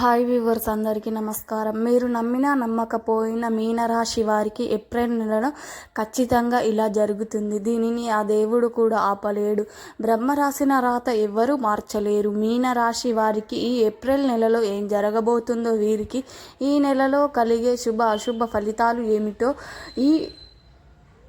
Hi viewers అందరికీ నమస్కారం. మీరు నమ్మినా నమ్మకపోయిన మీనరాశి వారికి ఏప్రిల్ నెలలో ఖచ్చితంగా ఇలా జరుగుతుంది. దీనిని ఆ దేవుడు కూడా ఆపలేడు. బ్రహ్మ రాసిన రాత ఎవ్వరూ మార్చలేరు. మీనరాశి వారికి ఈ ఏప్రిల్ నెలలో ఏం జరగబోతుందో వీరికి ఈ నెలలో కలిగే శుభ అశుభ ఫలితాలు ఏమిటో ఈ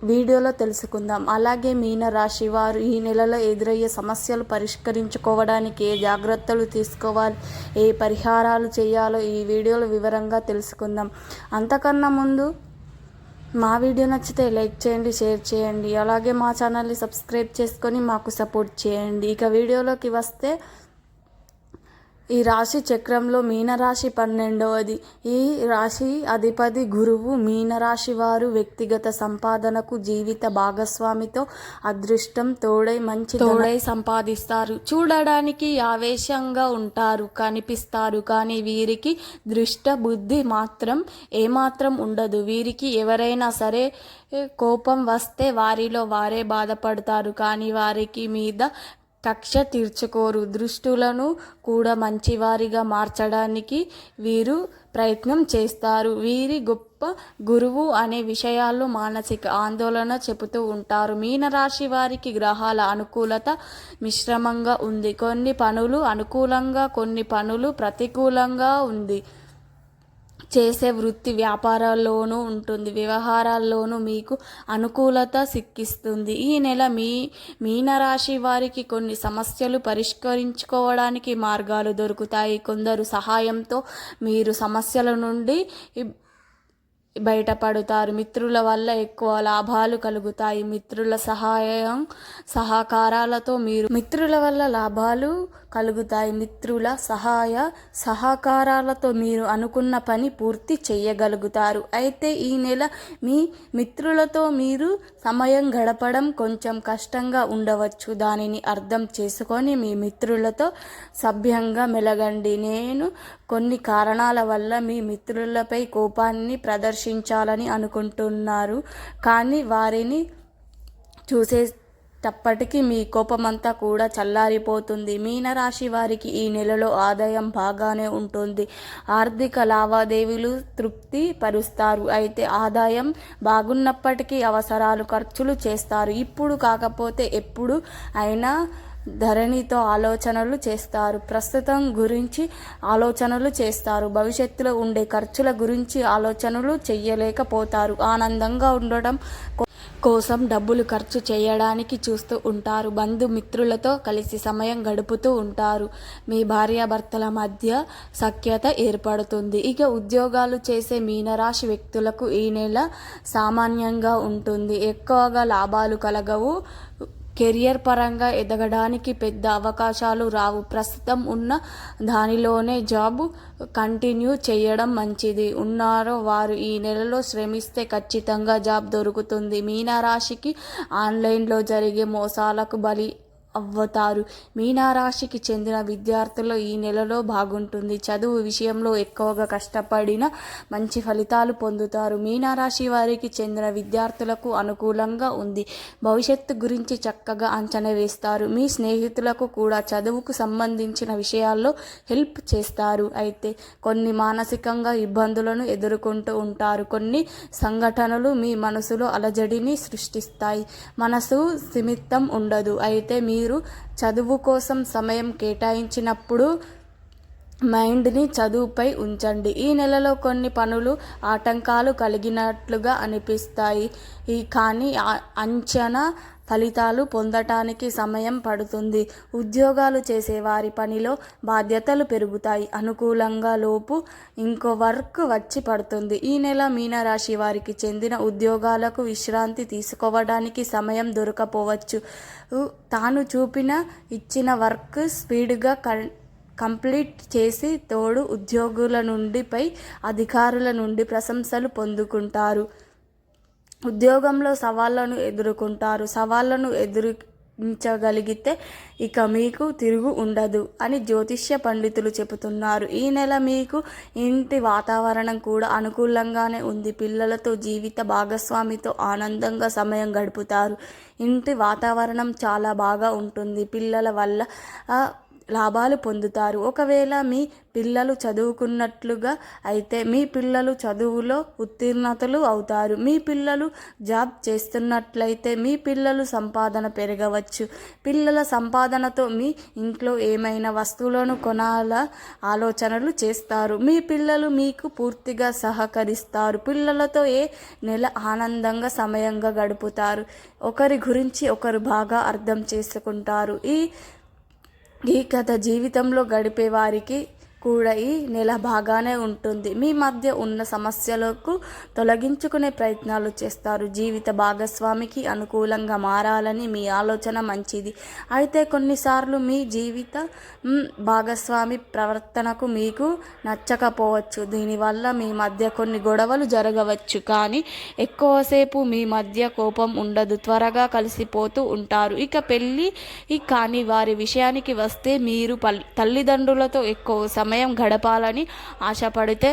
వీడియోలో తెలుసుకుందాం. అలాగే మీన రాశి వారు ఈ నెలలో ఎదురయ్యే సమస్యలు పరిష్కరించుకోవడానికి ఏ జాగ్రత్తలు తీసుకోవాలి ఏ పరిహారాలు చేయాలో ఈ వీడియోలో వివరంగా తెలుసుకుందాం. అంతకన్నా ముందు మా వీడియో నచ్చితే లైక్ చేయండి షేర్ చేయండి. అలాగే మా ఛానల్ని సబ్స్క్రైబ్ చేసుకొని మాకు సపోర్ట్ చేయండి. ఇక వీడియోలోకి వస్తే ఈ రాశి చక్రంలో మీనరాశి పన్నెండవది. ఈ రాశి అధిపతి గురువు మీనరాశి వారు వ్యక్తిగత సంపాదనకు జీవిత భాగస్వామితో అదృష్టం తోడై మంచి తోడై సంపాదిస్తారు. చూడడానికి ఆవేశంగా ఉంటారు కనిపిస్తారు కానీ వీరికి దృష్ట బుద్ధి మాత్రం ఏమాత్రం ఉండదు. వీరికి ఎవరైనా సరే కోపం వస్తే వారిలో వారే బాధపడతారు కానీ వారికి మీద కక్ష తీర్చుకోరు. దృష్టులను కూడా మంచివారిగా మార్చడానికి వీరు ప్రయత్నం చేస్తారు. వీరి గొప్ప గురువు అనే విషయాల్లో మానసిక ఆందోళన చెబుతూ ఉంటారు. మీనరాశి వారికి గ్రహాల అనుకూలత మిశ్రమంగా ఉంది. కొన్ని పనులు అనుకూలంగా కొన్ని పనులు ప్రతికూలంగా ఉంది. చేసే వృత్తి వ్యాపారాల్లోనూ ఉంటుంది. వ్యవహారాల్లోనూ మీకు అనుకూలత సిక్కిస్తుంది. ఈ నెల మీ మీనరాశి వారికి కొన్ని సమస్యలు పరిష్కరించుకోవడానికి మార్గాలు దొరుకుతాయి. కొందరు సహాయంతో మీరు సమస్యల నుండి బయటపడతారు. మిత్రుల వల్ల ఎక్కువ లాభాలు కలుగుతాయి. మిత్రుల సహాయం సహకారాలతో మీరు మిత్రుల వల్ల లాభాలు కలుగుతాయి. మిత్రుల సహాయ సహకారాలతో మీరు అనుకున్న పని పూర్తి చేయగలుగుతారు. అయితే ఈ నెల మీ మిత్రులతో మీరు సమయం గడపడం కొంచెం కష్టంగా ఉండవచ్చు. దానిని అర్థం చేసుకొని మీ మిత్రులతో సభ్యంగా మెలగండి. నేను కొన్ని కారణాల వల్ల మీ మిత్రులపై కోపాన్ని ప్రదర్శించాలని అనుకుంటున్నారు. కానీ వారిని చూసే తప్పటికి మీ కోపమంతా కూడా చల్లారిపోతుంది. మీనరాశి వారికి ఈ నెలలో ఆదాయం బాగానే ఉంటుంది. ఆర్థిక లావాదేవీలు తృప్తి పరుస్తారు అయితే ఆదాయం బాగున్నప్పటికీ అవసరాలు ఖర్చులు చేస్తారు. ఇప్పుడు కాకపోతే ఎప్పుడు అయినా ధరణితో ఆలోచనలు చేస్తారు. ప్రస్తుతం గురించి ఆలోచనలు చేస్తారు. భవిష్యత్తులో ఉండే ఖర్చుల గురించి ఆలోచనలు చెయ్యలేకపోతారు ఆనందంగా ఉండడం కోసం డబ్బులు ఖర్చు చేయడానికి చూస్తూ ఉంటారు. బంధుమిత్రులతో కలిసి సమయం గడుపుతూ ఉంటారు. మీ భార్యాభర్తల మధ్య సఖ్యత ఏర్పడుతుంది. ఇక ఉద్యోగాలు చేసే మీనరాశి వ్యక్తులకు ఈ నెల సామాన్యంగా ఉంటుంది. ఎక్కువగా లాభాలు కలగవు. కెరియర్ పరంగా ఎదగడానికి పెద్ద అవకాశాలు రావు. ప్రస్తుతం ఉన్న దానిలోనే జాబ్ కంటిన్యూ చేయడం మంచిది. ఉన్నారో వారు ఈ నెలలో శ్రమిస్తే ఖచ్చితంగా జాబ్ దొరుకుతుంది. మీనరాశికి ఆన్లైన్లో జరిగే మోసాలకు బలి అవ్వతారు. మీనారాశికి చెందిన విద్యార్థులు ఈ నెలలో బాగుంటుంది. చదువు విషయంలో ఎక్కువగా కష్టపడిన మంచి ఫలితాలు పొందుతారు. మీనారాశి వారికి చెందిన విద్యార్థులకు అనుకూలంగా ఉంది. భవిష్యత్తు గురించి చక్కగా అంచనా వేస్తారు. మీ స్నేహితులకు కూడా చదువుకు సంబంధించిన విషయాల్లో హెల్ప్ చేస్తారు. అయితే కొన్ని మానసికంగా ఇబ్బందులను ఎదుర్కొంటూ ఉంటారు. కొన్ని సంఘటనలు మీ మనసులో అలజడిని సృష్టిస్తాయి. మనసు సిమిత్తం ఉండదు. అయితే మీ మీరు చదువు కోసం సమయం కేటాయించినప్పుడు మైండ్ని చదువుపై ఉంచండి. ఈ నెలలో కొన్ని పనులు ఆటంకాలు కలిగినట్లుగా అనిపిస్తాయి. ఈ కానీ అంచనా ఫలితాలు పొందటానికి సమయం పడుతుంది. ఉద్యోగాలు చేసే వారి పనిలో బాధ్యతలు పెరుగుతాయి. అనుకూలంగా లోపు ఇంకో వర్క్ వచ్చి పడుతుంది. ఈ నెల మీనరాశి వారికి చెందిన ఉద్యోగాలకు విశ్రాంతి తీసుకోవడానికి సమయం దొరకపోవచ్చు. తాను చూపిన ఇచ్చిన వర్క్ స్పీడ్గా కంప్లీట్ చేసి తోడు ఉద్యోగుల నుండిపై అధికారుల నుండి ప్రశంసలు పొందుకుంటారు. ఉద్యోగంలో సవాళ్ళను ఎదుర్కొంటారు. సవాళ్ళను ఎదురించగలిగితే ఇక మీకు తిరుగు ఉండదు అని జ్యోతిష్య పండితులు చెబుతున్నారు. ఈ నెల మీకు ఇంటి వాతావరణం కూడా అనుకూలంగానే ఉంది. పిల్లలతో జీవిత భాగస్వామితో ఆనందంగా సమయం గడుపుతారు. ఇంటి వాతావరణం చాలా బాగా ఉంటుంది. పిల్లల వల్ల లాభాలు పొందుతారు. ఒకవేళ మీ పిల్లలు చదువుకున్నట్లుగా అయితే మీ పిల్లలు చదువులో ఉత్తీర్ణతలు అవుతారు. మీ పిల్లలు జాబ్ చేస్తున్నట్లయితే మీ పిల్లలు సంపాదన పెరగవచ్చు. పిల్లల సంపాదనతో మీ ఇంట్లో ఏమైనా వస్తువులను కొనాల ఆలోచనలు చేస్తారు. మీ పిల్లలు మీకు పూర్తిగా సహకరిస్తారు. పిల్లలతో ఏ నెల ఆనందంగా సమయంగా గడుపుతారు. ఒకరి గురించి ఒకరు బాగా అర్థం చేసుకుంటారు. ఈ ఈ కథ జీవితంలో గడిపే వారికి కూడా ఈ నెల బాగానే ఉంటుంది. మీ మధ్య ఉన్న సమస్యలకు తొలగించుకునే ప్రయత్నాలు చేస్తారు. జీవిత భాగస్వామికి అనుకూలంగా మారాలని మీ ఆలోచన మంచిది. అయితే కొన్నిసార్లు మీ జీవిత భాగస్వామి ప్రవర్తనకు మీకు నచ్చకపోవచ్చు. దీనివల్ల మీ మధ్య కొన్ని గొడవలు జరగవచ్చు. కానీ ఎక్కువసేపు మీ మధ్య కోపం ఉండదు. త్వరగా కలిసిపోతూ ఉంటారు. ఇక పెళ్ళి కానీ వారి విషయానికి వస్తే మీరు పల్- తల్లిదండ్రులతో ఎక్కువ సమయం సమయం గడపాలని ఆశపడితే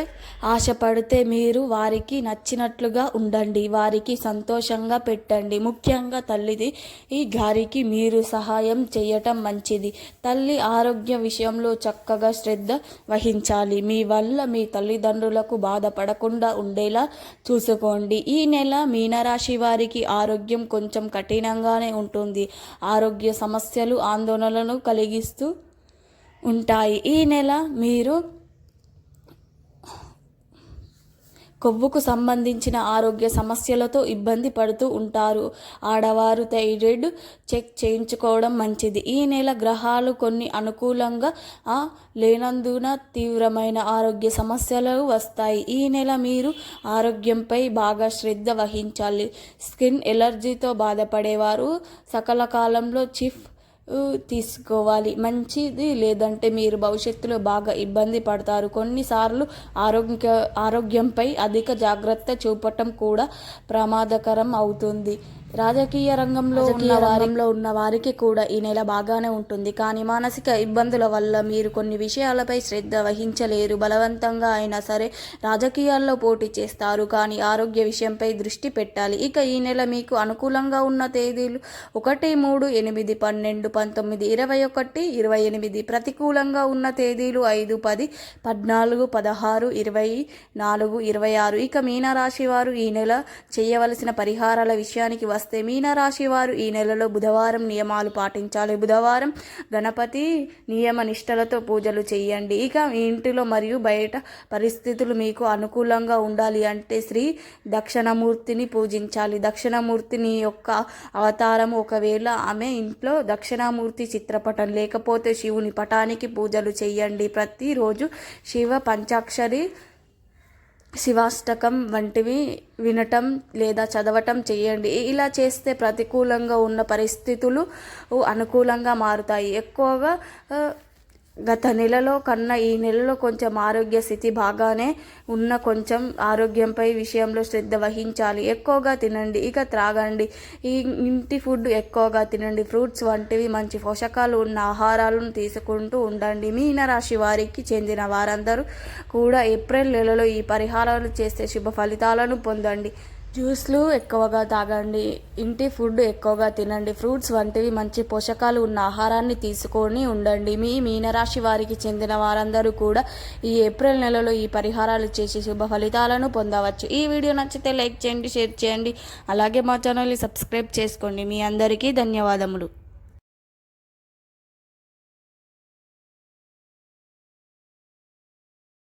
ఆశపడితే మీరు వారికి నచ్చినట్లుగా ఉండండి వారికి సంతోషంగా పెట్టండి. ముఖ్యంగా తల్లిది ఈ గారికి మీరు సహాయం చేయటం మంచిది. తల్లి ఆరోగ్య విషయంలో చక్కగా శ్రద్ధ వహించాలి. మీ వల్ల మీ తల్లిదండ్రులకు బాధపడకుండా ఉండేలా చూసుకోండి. ఈ నెల మీనరాశి వారికి ఆరోగ్యం కొంచెం కఠినంగానే ఉంటుంది. ఆరోగ్య సమస్యలు ఆందోళనలను కలిగిస్తూ ఉంటాయి. ఈ నెల మీరు కొవ్వుకు సంబంధించిన ఆరోగ్య సమస్యలతో ఇబ్బంది పడుతూ ఉంటారు. ఆడవారు థైరాయిడ్ చెక్ చేయించుకోవడం మంచిది. ఈ నెల గ్రహాలు కొన్ని అనుకూలంగా లేనందున తీవ్రమైన ఆరోగ్య సమస్యలు వస్తాయి. ఈ నెల మీరు ఆరోగ్యంపై బాగా శ్రద్ధ వహించాలి. స్కిన్ ఎలర్జీతో బాధపడేవారు. సకల కాలంలో చిఫ్ తీసుకోవాలి. మంచిది లేదంటే మీరు భవిష్యత్తులో బాగా ఇబ్బంది పడతారు. కొన్నిసార్లు ఆరోగ్య ఆరోగ్యంపై అధిక జాగ్రత్త చూపటం కూడా ప్రమాదకరం అవుతుంది. రాజకీయ రంగంలో ఉన్న రంగంలో ఉన్న వారికి కూడా ఈ నెల బాగానే ఉంటుంది. కానీ మానసిక ఇబ్బందుల వల్ల మీరు కొన్ని విషయాలపై శ్రద్ధ వహించలేరు. బలవంతంగా అయినా సరే రాజకీయాల్లో పోటీ చేస్తారు. కానీ ఆరోగ్య విషయంపై దృష్టి పెట్టాలి. ఇక ఈ నెల మీకు అనుకూలంగా ఉన్న తేదీలు ఒకటి మూడు ఎనిమిది పన్నెండు పంతొమ్మిది ఇరవై ఒకటి ఇరవై ఎనిమిది. ప్రతికూలంగా ఉన్న తేదీలు ఐదు పది పద్నాలుగు పదహారు ఇరవై నాలుగు ఇరవై ఆరు. ఇక మీనరాశి వారు ఈ నెల చేయవలసిన పరిహారాల విషయానికి వస్తే మీనరాశి వారు ఈ నెలలో బుధవారం నియమాలు పాటించాలి. బుధవారం గణపతి నియమ నిష్టలతో పూజలు చేయండి. ఇక మీ ఇంటిలో మరియు బయట పరిస్థితులు మీకు అనుకూలంగా ఉండాలి అంటే శ్రీ దక్షిణమూర్తిని పూజించాలి. దక్షిణమూర్తిని యొక్క అవతారం ఒకవేళ ఆమె ఇంట్లో దక్షిణామూర్తి చిత్రపటం లేకపోతే శివుని పటానికి పూజలు చేయండి. ప్రతిరోజు శివ పంచాక్షరి శివాష్టకం వంటివి వినటం లేదా చదవటం చేయండి. ఇలా చేస్తే ప్రతికూలంగా ఉన్న పరిస్థితులు అనుకూలంగా మారుతాయి. ఎక్కువగా గత నెలలో కన్నా ఈ నెలలో కొంచెం ఆరోగ్య స్థితి బాగానే ఉన్న కొంచెం ఆరోగ్యంపై విషయంలో శ్రద్ధ వహించాలి. ఎక్కువగా తినండి ఇక త్రాగండి. ఈ ఇంటి ఫుడ్ ఎక్కువగా తినండి. ఫ్రూట్స్ వంటివి మంచి పోషకాలు ఉన్న ఆహారాలను తీసుకుంటూ ఉండండి. మీనరాశి వారికి చెందిన వారందరూ కూడా ఏప్రిల్ నెలలో ఈ పరిహారాలు చేస్తే శుభ ఫలితాలను పొందండి. జ్యూస్లు ఎక్కువగా తాగండి ఇంటి ఫుడ్ ఎక్కువగా తినండి ఫ్రూట్స్ వంటివి మంచి పోషకాలు ఉన్న ఆహారాన్ని తీసుకొని ఉండండి. మీ మీనరాశి వారికి చెందిన వారందరూ కూడా ఈ ఏప్రిల్ నెలలో ఈ పరిహారాలు చేసి శుభ ఫలితాలను పొందవచ్చు. ఈ వీడియో నచ్చితే లైక్ చేయండి షేర్ చేయండి. అలాగే మా ఛానల్ని సబ్స్క్రైబ్ చేసుకోండి. మీ అందరికీ ధన్యవాదములు.